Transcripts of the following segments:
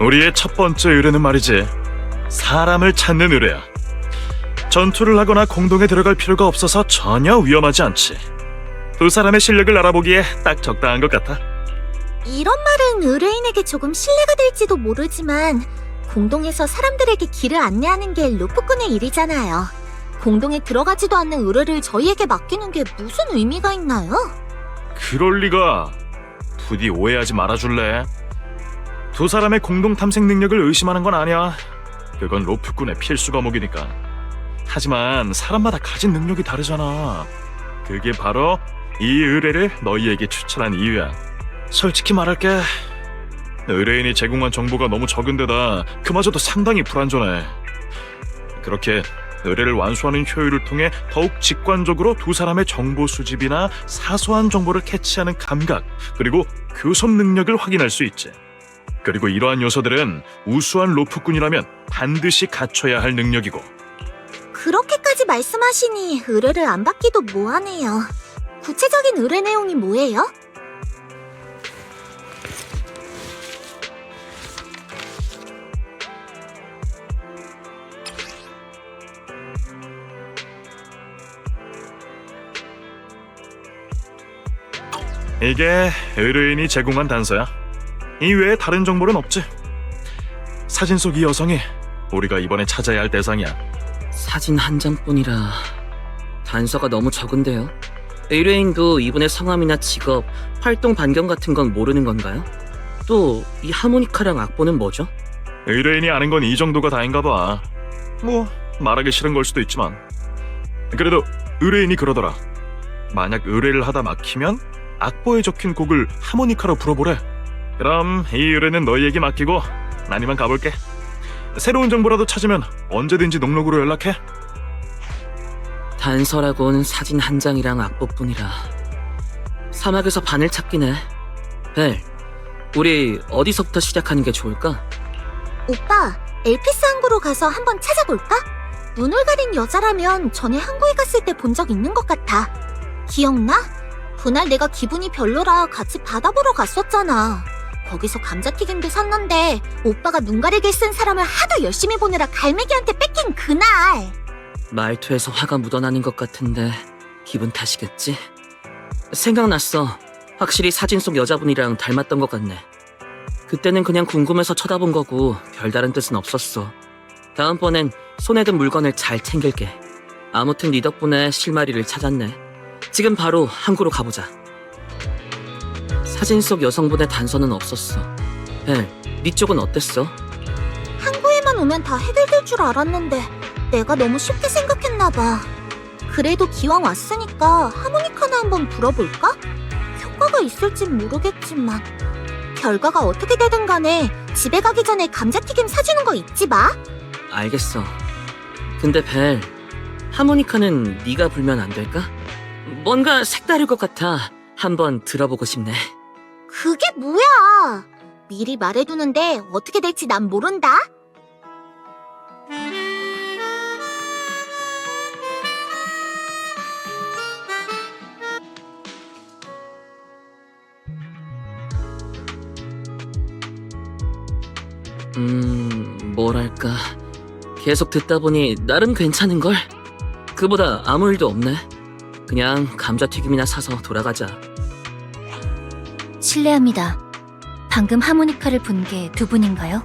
우리의 첫 번째 의뢰는 말이지. 사람을 찾는 의뢰야. 전투를 하거나 공동에 들어갈 필요가 없어서 전혀 위험하지 않지. 두 사람의 실력을 알아보기에 딱 적당한 것 같아. 이런 말은 의뢰인에게 조금 신뢰가 될지도 모르지만 공동에서 사람들에게 길을 안내하는 게 루프꾼의 일이잖아요. 공동에 들어가지도 않는 의뢰를 저희에게 맡기는 게 무슨 의미가 있나요? 그럴 리가. 부디 오해하지 말아줄래? 두 사람의 공동 탐색 능력을 의심하는 건 아니야. 그건 로프꾼의 필수 과목이니까. 하지만 사람마다 가진 능력이 다르잖아. 그게 바로 이 의뢰를 너희에게 추천한 이유야. 솔직히 말할게. 의뢰인이 제공한 정보가 너무 적은 데다 그마저도 상당히 불안전해. 그렇게 의뢰를 완수하는 효율을 통해 더욱 직관적으로 두 사람의 정보 수집이나 사소한 정보를 캐치하는 감각, 그리고 교섭 능력을 확인할 수 있지. 그리고 이러한 요소들은 우수한 로프꾼이라면 반드시 갖춰야 할 능력이고, 그렇게까지 말씀하시니 의뢰를 안 받기도 뭐하네요. 구체적인 의뢰 내용이 뭐예요? 이게 의뢰인이 제공한 단서야. 이 외에 다른 정보는 없지. 사진 속 이 여성이 우리가 이번에 찾아야 할 대상이야. 사진 한 장뿐이라 단서가 너무 적은데요. 의뢰인도 이분의 성함이나 직업, 활동 반경 같은 건 모르는 건가요? 또 이 하모니카랑 악보는 뭐죠? 의뢰인이 아는 건 이 정도가 다인가 봐. 뭐 말하기 싫은 걸 수도 있지만 그래도 의뢰인이 그러더라. 만약 의뢰를 하다 막히면 악보에 적힌 곡을 하모니카로 불어보래. 그럼 이 의뢰는 너희에게 맡기고 난 이만 가볼게. 새로운 정보라도 찾으면 언제든지 녹록으로 연락해. 단서라곤 사진 한 장이랑 악보뿐이라 사막에서 바늘 찾기네. 벨, 우리 어디서부터 시작하는 게 좋을까? 오빠, 엘피스 항구로 가서 한번 찾아볼까? 눈을 가린 여자라면 전에 항구에 갔을 때 본 적 있는 것 같아. 기억나? 그날 내가 기분이 별로라 같이 바다 보러 갔었잖아. 거기서 감자튀김도 샀는데 오빠가 눈 가리개 쓴 사람을 하도 열심히 보느라 갈매기한테 뺏긴 그날. 말투에서 화가 묻어나는 것 같은데 기분 탓이겠지? 생각났어. 확실히 사진 속 여자분이랑 닮았던 것 같네. 그때는 그냥 궁금해서 쳐다본 거고 별다른 뜻은 없었어. 다음번엔 손에 든 물건을 잘 챙길게. 아무튼 네 덕분에 실마리를 찾았네. 지금 바로 항구로 가보자. 사진 속 여성분의 단서는 없었어. 벨, 네 쪽은 어땠어? 항구에만 오면 다 해결될 줄 알았는데 내가 너무 쉽게 생각했나 봐. 그래도 기왕 왔으니까 하모니카나 한번 불어볼까? 효과가 있을진 모르겠지만 결과가 어떻게 되든 간에 집에 가기 전에 감자튀김 사주는 거 잊지 마. 알겠어. 근데 벨, 하모니카는 네가 불면 안 될까? 뭔가 색다를 것 같아. 한번 들어보고 싶네. 그게 뭐야? 미리 말해두는데 어떻게 될지 난 모른다. 음, 뭐랄까. 계속 듣다 보니 나름 괜찮은걸? 그보다 아무 일도 없네. 그냥 감자튀김이나 사서 돌아가자. 실례합니다. 방금 하모니카를 본 게 두 분인가요?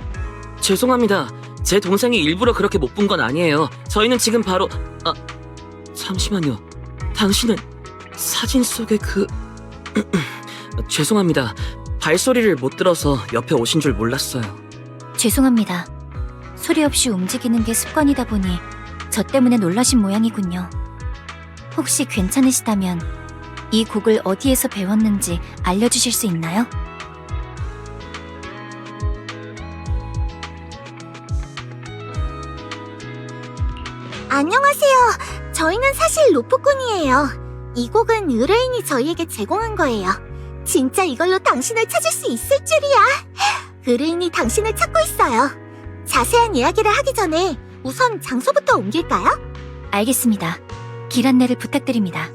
죄송합니다. 제 동생이 일부러 그렇게 못 본 건 아니에요. 저희는 지금 바로 아 잠시만요. 당신은 사진 속의 그 죄송합니다. 발소리를 못 들어서 옆에 오신 줄 몰랐어요. 죄송합니다. 소리 없이 움직이는 게 습관이다 보니 저 때문에 놀라신 모양이군요. 혹시 괜찮으시다면 이 곡을 어디에서 배웠는지 알려주실 수 있나요? 안녕하세요. 저희는 사실 로프꾼이에요. 이 곡은 의뢰인이 저희에게 제공한 거예요. 진짜 이걸로 당신을 찾을 수 있을 줄이야. 의뢰인이 당신을 찾고 있어요. 자세한 이야기를 하기 전에 우선 장소부터 옮길까요? 알겠습니다. 길 안내를 부탁드립니다.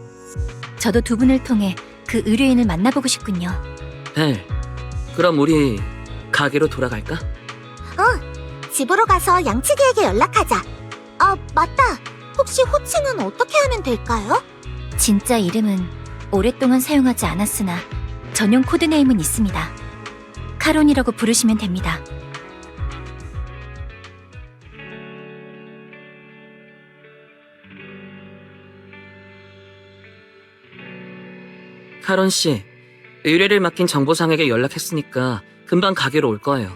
저도 두 분을 통해 그 의뢰인을 만나보고 싶군요. 벨, 그럼 우리 가게로 돌아갈까? 집으로 가서 양치기에게 연락하자. 아, 맞다. 혹시 호칭은 어떻게 하면 될까요? 진짜 이름은 오랫동안 사용하지 않았으나 전용 코드네임은 있습니다. 카론이라고 부르시면 됩니다. 카론 씨, 의뢰를 맡긴 정보상에게 연락했으니까 금방 가게로 올 거예요.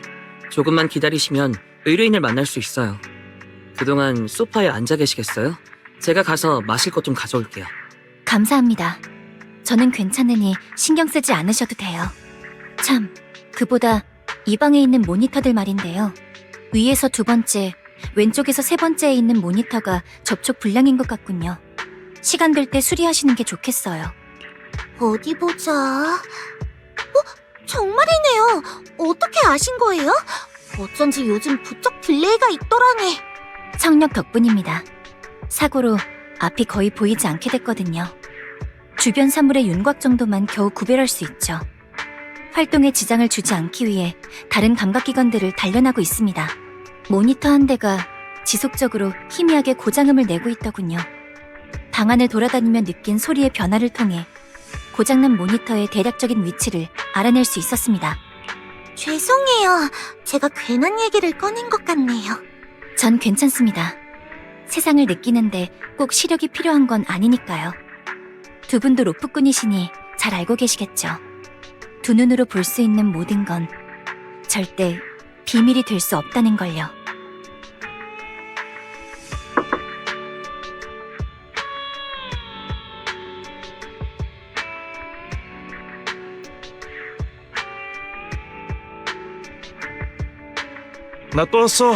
조금만 기다리시면 의뢰인을 만날 수 있어요. 그동안 소파에 앉아 계시겠어요? 제가 가서 마실 것 좀 가져올게요. 감사합니다. 저는 괜찮으니 신경 쓰지 않으셔도 돼요. 참, 그보다 이 방에 있는 모니터들 말인데요. 위에서 두 번째, 왼쪽에서 세 번째에 있는 모니터가 접촉 불량인 것 같군요. 시간 될 때 수리하시는 게 좋겠어요. 어디 보자. 어? 정말이네요. 어떻게 아신 거예요? 어쩐지 요즘 부쩍 딜레이가 있더라니. 청력 덕분입니다. 사고로 앞이 거의 보이지 않게 됐거든요. 주변 사물의 윤곽 정도만 겨우 구별할 수 있죠. 활동에 지장을 주지 않기 위해 다른 감각기관들을 단련하고 있습니다. 모니터 한 대가 지속적으로 희미하게 고장음을 내고 있더군요. 방 안을 돌아다니며 느낀 소리의 변화를 통해 고장난 모니터의 대략적인 위치를 알아낼 수 있었습니다. 죄송해요. 제가 괜한 얘기를 꺼낸 것 같네요. 전 괜찮습니다. 세상을 느끼는데 꼭 시력이 필요한 건 아니니까요. 두 분도 로프꾼이시니 잘 알고 계시겠죠. 두 눈으로 볼 수 있는 모든 건 절대 비밀이 될 수 없다는 걸요. 나 또 왔어.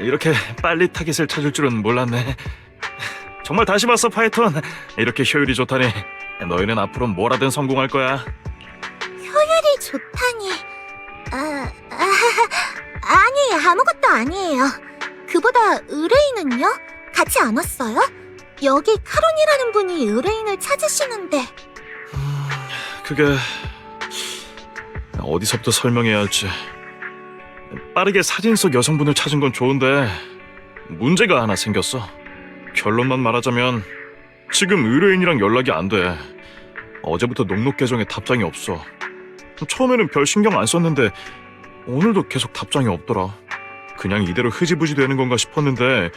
이렇게 빨리 타깃을 찾을 줄은 몰랐네. 정말 다시 봤어, 파이톤. 이렇게 효율이 좋다니. 너희는 앞으로 뭐라든 성공할 거야. 효율이 좋다니. 아, 아, 아니, 아무것도 아니에요. 그보다 의뢰인은요? 같이 안 왔어요? 여기 카론이라는 분이 의뢰인을 찾으시는데 그게 어디서부터 설명해야 할지. 빠르게 사진 속 여성분을 찾은 건 좋은데 문제가 하나 생겼어. 결론만 말하자면 지금 의뢰인이랑 연락이 안 돼. 어제부터 녹록 계정에 답장이 없어. 처음에는 별 신경 안 썼는데 오늘도 계속 답장이 없더라. 그냥 이대로 흐지부지 되는 건가 싶었는데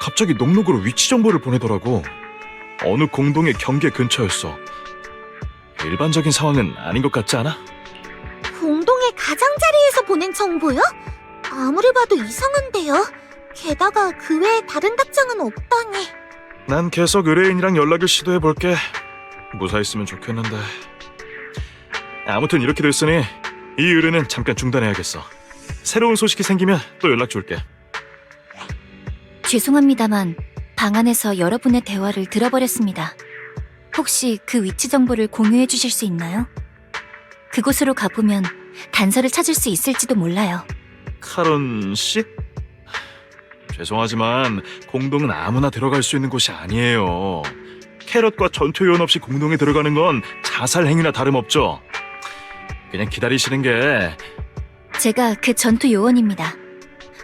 갑자기 녹록으로 위치 정보를 보내더라고. 어느 공동의 경계 근처였어. 일반적인 상황은 아닌 것 같지 않아? 보낸 정보요? 아무리 봐도 이상한데요. 게다가 그 외에 다른 답장은 없다니. 난 계속 의뢰인이랑 연락을 시도해 볼게. 무사했으면 좋겠는데. 아무튼 이렇게 됐으니 이 의뢰는 잠깐 중단해야겠어. 새로운 소식이 생기면 또 연락 줄게. 죄송합니다만 방 안에서 여러분의 대화를 들어버렸습니다. 혹시 그 위치 정보를 공유해 주실 수 있나요? 그곳으로 가보면 단서를 찾을 수 있을지도 몰라요. 카론 씨? 죄송하지만 공동은 아무나 들어갈 수 있는 곳이 아니에요. 캐럿과 전투 요원 없이 공동에 들어가는 건 자살 행위나 다름없죠. 그냥 기다리시는 게 제가 그 전투 요원입니다.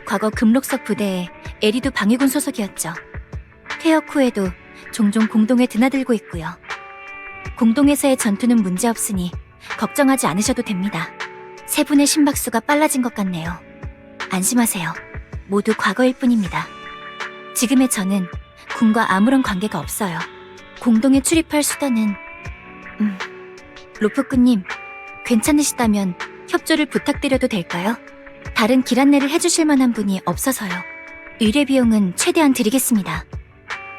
과거 금록석 부대의 에리도 방위군 소속이었죠. 퇴역 후에도 종종 공동에 드나들고 있고요. 공동에서의 전투는 문제없으니 걱정하지 않으셔도 됩니다. 세 분의 심박수가 빨라진 것 같네요. 안심하세요. 모두 과거일 뿐입니다. 지금의 저는 군과 아무런 관계가 없어요. 공동에 출입할 수단은 음, 로프꾼님 괜찮으시다면 협조를 부탁드려도 될까요? 다른 길 안내를 해주실 만한 분이 없어서요. 의뢰 비용은 최대한 드리겠습니다.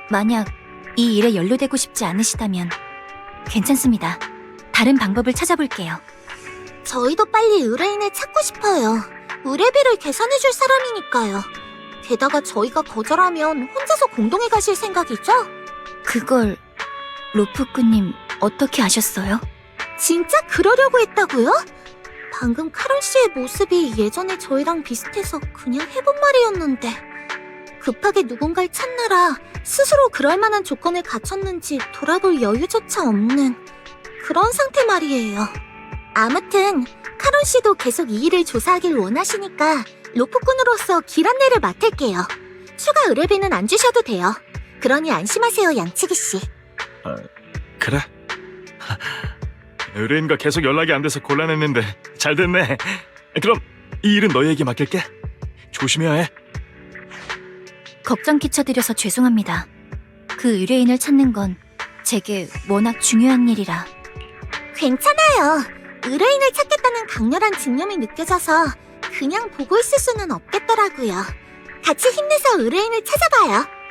만약 이 일에 연루되고 싶지 않으시다면 괜찮습니다. 다른 방법을 찾아볼게요. 저희도 빨리 의뢰인을 찾고 싶어요. 의뢰비를 계산해줄 사람이니까요. 게다가 저희가 거절하면 혼자서 공동에 가실 생각이죠? 그걸 로프꾼님 어떻게 아셨어요? 진짜 그러려고 했다고요? 방금 카론 씨의 모습이 예전에 저희랑 비슷해서 그냥 해본 말이었는데 급하게 누군가를 찾느라 스스로 그럴 만한 조건을 갖췄는지 돌아볼 여유조차 없는 그런 상태 말이에요. 아무튼 카론 씨도 계속 이 일을 조사하길 원하시니까 로프꾼으로서 길 안내를 맡을게요. 추가 의뢰비는 안 주셔도 돼요. 그러니 안심하세요, 양치기 씨. 그래. 의뢰인과 계속 연락이 안 돼서 곤란했는데 잘 됐네. 그럼 이 일은 너희에게 맡길게. 조심해야 해. 걱정 끼쳐드려서 죄송합니다. 그 의뢰인을 찾는 건 제게 워낙 중요한 일이라. 괜찮아요. 의뢰인을 찾겠다는 강렬한 집념이 느껴져서 그냥 보고 있을 수는 없겠더라고요. 같이 힘내서 의뢰인을 찾아봐요.